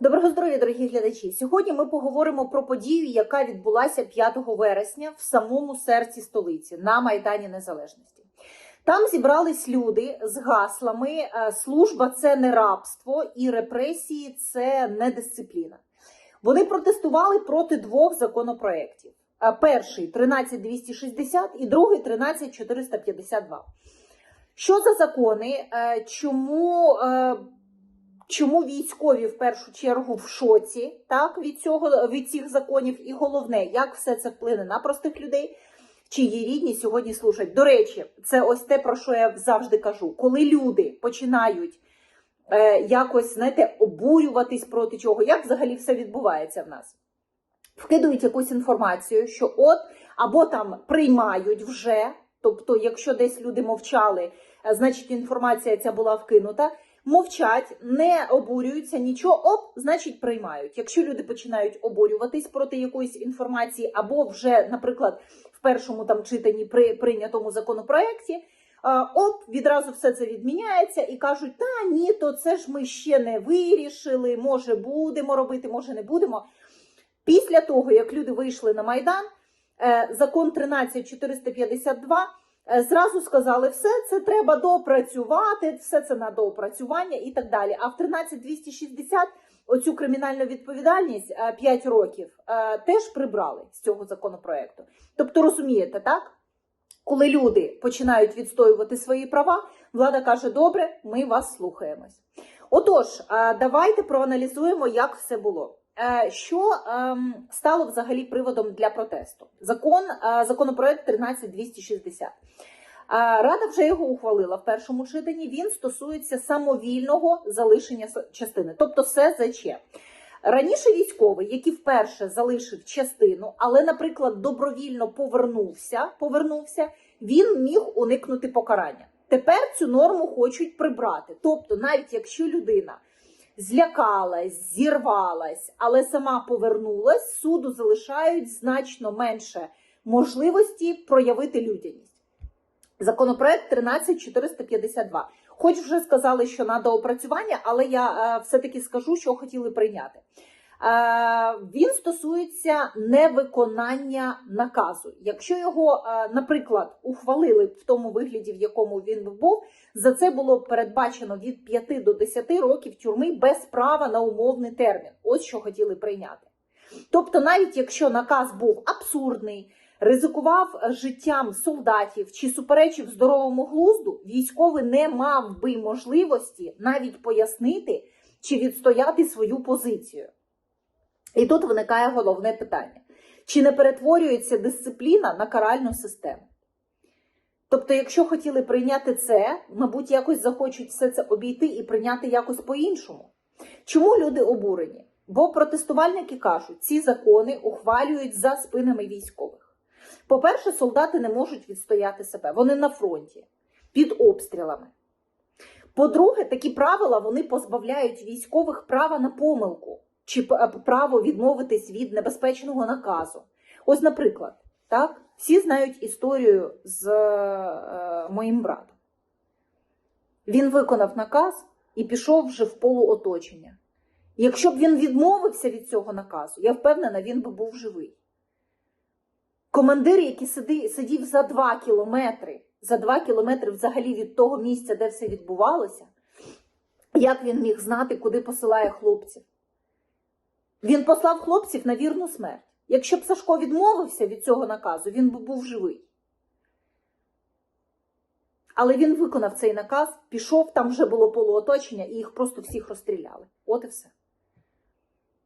Доброго здоров'я, дорогі глядачі. Сьогодні ми поговоримо про подію, яка відбулася 5 вересня в самому серці столиці на Майдані Незалежності. Там зібрались люди з гаслами е, Служба це не рабство і репресії це не дисципліна. Вони протестували проти двох законопроєктів. Е, Перший 13260 і другий 13452. Що за закони? Е, Чому Чому військові в першу чергу в шоці так від цього від цих законів? І головне, як все це вплине на простих людей, чиї рідні сьогодні служать. До речі, це ось те, про що я завжди кажу. Коли люди починають е, якось знаєте, обурюватись проти чого, як взагалі все відбувається в нас? Вкидують якусь інформацію, що от або там приймають вже, тобто, якщо десь люди мовчали, е, значить інформація ця була вкинута мовчать, не обурюються, нічого, оп, значить, приймають. Якщо люди починають обурюватись проти якоїсь інформації, або вже, наприклад, в першому там читанні при прийнятому законопроекті, оп, відразу все це відміняється і кажуть, та ні, то це ж ми ще не вирішили, може будемо робити, може не будемо. Після того, як люди вийшли на Майдан, е, закон 13452 Е, Зразу сказали, все це треба допрацювати, все це на доопрацювання і так далі. А в 13260 оцю кримінальну відповідальність 5 років е, теж прибрали з цього законопроекту. Тобто, розумієте, так? Коли люди починають відстоювати свої права, влада каже: добре, ми вас слухаємось. Отож, е, давайте проаналізуємо, як все було. Е, Що ем, стало взагалі приводом для протесту? Закон, е, законопроект 13260. Е, Рада вже його ухвалила в першому читанні. Він стосується самовільного залишення частини, тобто СЗЧ. Раніше військовий, який вперше залишив частину, але, наприклад, добровільно повернувся, повернувся, він міг уникнути покарання. Тепер цю норму хочуть прибрати. Тобто, навіть якщо людина злякалась, зірвалась, але сама повернулась, суду залишають значно менше можливості проявити людяність. Законопроект 13452. Хоч вже сказали, що на доопрацювання, але я е, все-таки скажу, що хотіли прийняти. Е, він стосується невиконання наказу. Якщо його, е, наприклад, ухвалили в тому вигляді, в якому він був, за це було передбачено від 5 до 10 років тюрми без права на умовний термін. Ось що хотіли прийняти. Тобто, навіть якщо наказ був абсурдний, ризикував життям солдатів чи суперечив здоровому глузду, військовий не мав би можливості навіть пояснити чи відстояти свою позицію. І тут виникає головне питання: чи не перетворюється дисципліна на каральну систему? Тобто, якщо хотіли прийняти це, мабуть, якось захочуть все це обійти і прийняти якось по-іншому. Чому люди обурені? Бо протестувальники кажуть, ці закони ухвалюють за спинами військових. По-перше, солдати не можуть відстояти себе, вони на фронті під обстрілами. По-друге, такі правила вони позбавляють військових права на помилку чи е, право відмовитись від небезпечного наказу. Ось, наприклад, так, всі знають історію з е, моїм братом. Він виконав наказ і пішов вже в полуоточення. Якщо б він відмовився від цього наказу, я впевнена, він би був живий. Командир, який сидів за два кілометри, за два кілометри взагалі від того місця, де все відбувалося, як він міг знати, куди посилає хлопців? Він послав хлопців на вірну смерть. Якщо б Сашко відмовився від цього наказу, він би був живий. Але він виконав цей наказ, пішов, там вже було полуоточення, і їх просто всіх розстріляли. От і все.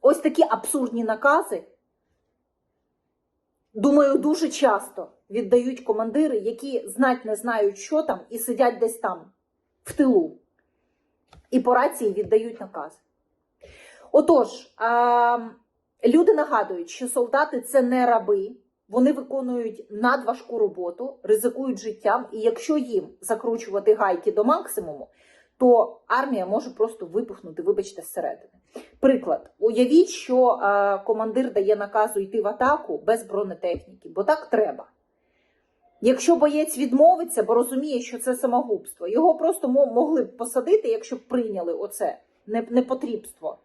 Ось такі абсурдні накази, думаю, дуже часто віддають командири, які знать не знають, що там, і сидять десь там, в тилу. І по рації віддають наказ. Отож, люди нагадують, що солдати це не раби, вони виконують надважку роботу, ризикують життям, і якщо їм закручувати гайки до максимуму, то армія може просто випихнути, вибачте, зсередини. Приклад, уявіть, що командир дає наказу йти в атаку без бронетехніки, бо так треба. Якщо боєць відмовиться, бо розуміє, що це самогубство, його просто могли б посадити, якщо б прийняли оце не- непотрібство.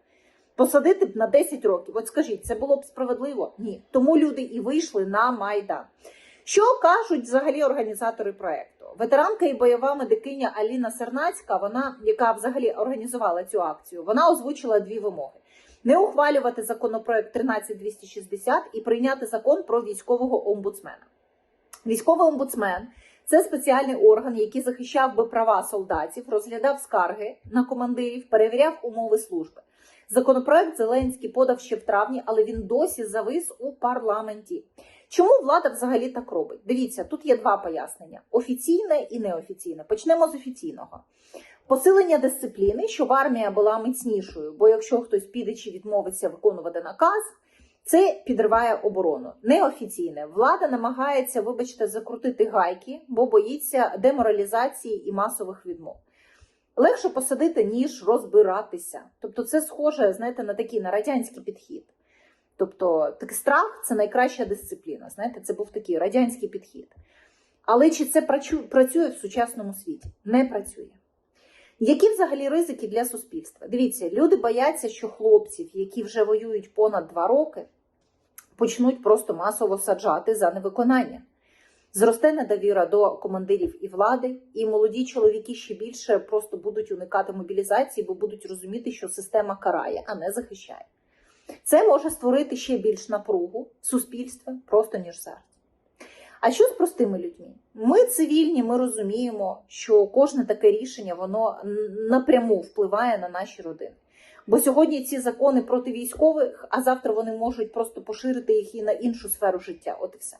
Посадити б на 10 років. От скажіть, це було б справедливо? Ні. Тому люди і вийшли на майдан. Що кажуть взагалі організатори проекту? Ветеранка і бойова медикиня Аліна Сернацька, вона, яка взагалі організувала цю акцію, вона озвучила дві вимоги: не ухвалювати законопроект 13260 і прийняти закон про військового омбудсмена. Військовий омбудсмен це спеціальний орган, який захищав би права солдатів, розглядав скарги на командирів, перевіряв умови служби. Законопроект Зеленський подав ще в травні, але він досі завис у парламенті. Чому влада взагалі так робить? Дивіться, тут є два пояснення: офіційне і неофіційне. Почнемо з офіційного. Посилення дисципліни, щоб армія була міцнішою, бо якщо хтось піде чи відмовиться виконувати наказ, це підриває оборону. Неофіційне влада намагається, вибачте, закрутити гайки, бо боїться деморалізації і масових відмов. Легше посадити, ніж розбиратися. Тобто, це схоже, знаєте, на такий на радянський підхід. Тобто, такий страх це найкраща дисципліна. Знаєте, це був такий радянський підхід. Але чи це працює в сучасному світі? Не працює. Які взагалі ризики для суспільства? Дивіться, люди бояться, що хлопців, які вже воюють понад два роки, почнуть просто масово саджати за невиконання. Зросте недовіра до командирів і влади, і молоді чоловіки ще більше просто будуть уникати мобілізації, бо будуть розуміти, що система карає, а не захищає. Це може створити ще більш напругу в суспільстві, просто ніж зараз. А що з простими людьми? Ми цивільні, ми розуміємо, що кожне таке рішення воно напряму впливає на наші родини. Бо сьогодні ці закони проти військових, а завтра вони можуть просто поширити їх і на іншу сферу життя. От і все.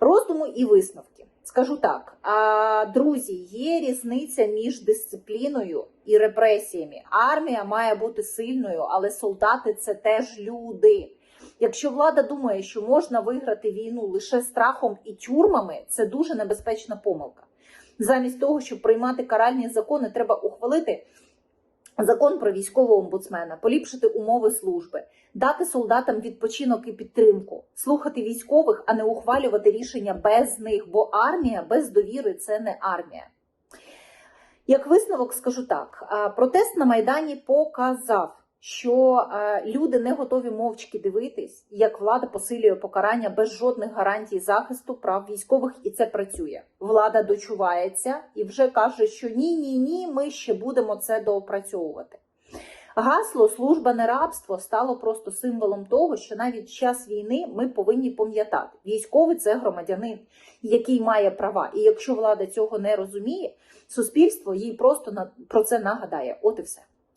Роздуму і висновки. Скажу так: а, друзі, є різниця між дисципліною і репресіями. Армія має бути сильною, але солдати це теж люди. Якщо влада думає, що можна виграти війну лише страхом і тюрмами, це дуже небезпечна помилка. Замість того, щоб приймати каральні закони, треба ухвалити закон про військового омбудсмена, поліпшити умови служби, дати солдатам відпочинок і підтримку, слухати військових, а не ухвалювати рішення без них, бо армія без довіри це не армія. Як висновок скажу так: протест на Майдані показав, що е, люди не готові мовчки дивитись, як влада посилює покарання без жодних гарантій захисту прав військових, і це працює. Влада дочувається і вже каже, що ні, ні, ні, ми ще будемо це доопрацьовувати. Гасло служба не рабство стало просто символом того, що навіть час війни ми повинні пам'ятати, військовий це громадянин, який має права. І якщо влада цього не розуміє, суспільство їй просто на про це нагадає. От і все.